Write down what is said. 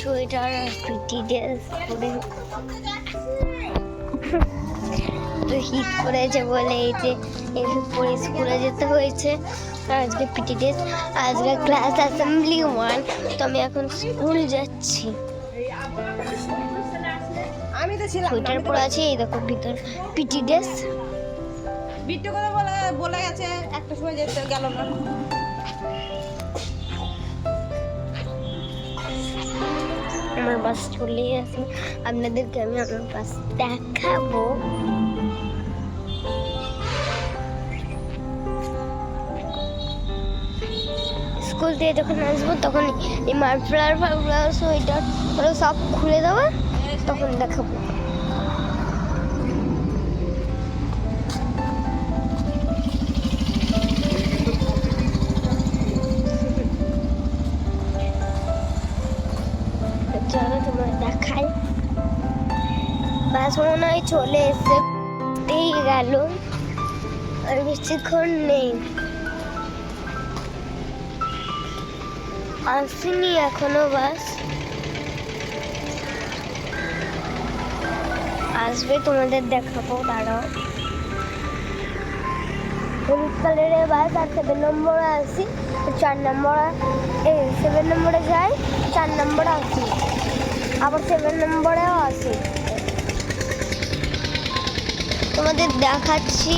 Sweater আর PT dress পরে। তো শীত পড়েছে বলে এই যে এসব পরে স্কুলে যেতে হয়েছে। আজকে পিটি ড্রেস আজকে ক্লাস অ্যাসেম্বলি ওয়ান তো আমি এখন স্কুল যাচ্ছি। আমি তো ছিলাম। সোয়েটার পরে আছে এই দেখো ভিতর পিটি ড্রেস বিট্টু কথা বলে বলে গেছে একটা সময় যেতে গেল না। আমার বাস চলে আসে আপনাদেরকে আমি আমার বাস দেখাবো। স্কুল থেকে যখন আসব, তখন এই মার্ফলার ফার্ফলার সোয়েটার সব খুলে দেবো, তখন দেখাবো। চলো তোমার দেখাই। বাস মনে হয় চলে এসেই গেল। আর বেশিক্ষণ নেই। আসেনি এখনও বাস। আসবে, তোমাদের দেখাবো, দাঁড়াও। হলুদ কালারের বাস আর সেভেন নম্বরে আসি চার নম্বরে এই সেভেন নম্বরে যাই, চার নম্বরে আসি আবার সেভেন নম্বরেও আছে। তোমাদের দেখাচ্ছি।